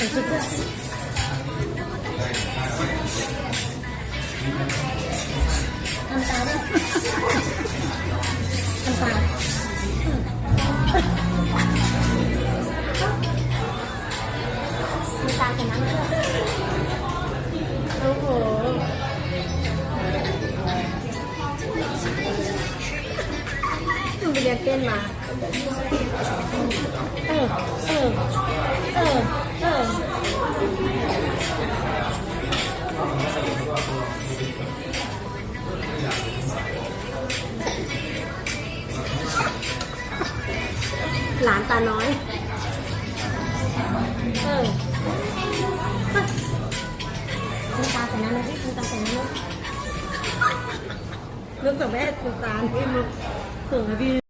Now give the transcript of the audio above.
ทำตาด้วยทำตาทำตาเสร็จแล้วโอ้โหมันไปเรียนเต้นมา หลานตาน้อย เออทำตาใส่นั้นเลยทำตาใส่นั้นเลยลูกกับแม่คุณตาให้ลูกส่งให้พี่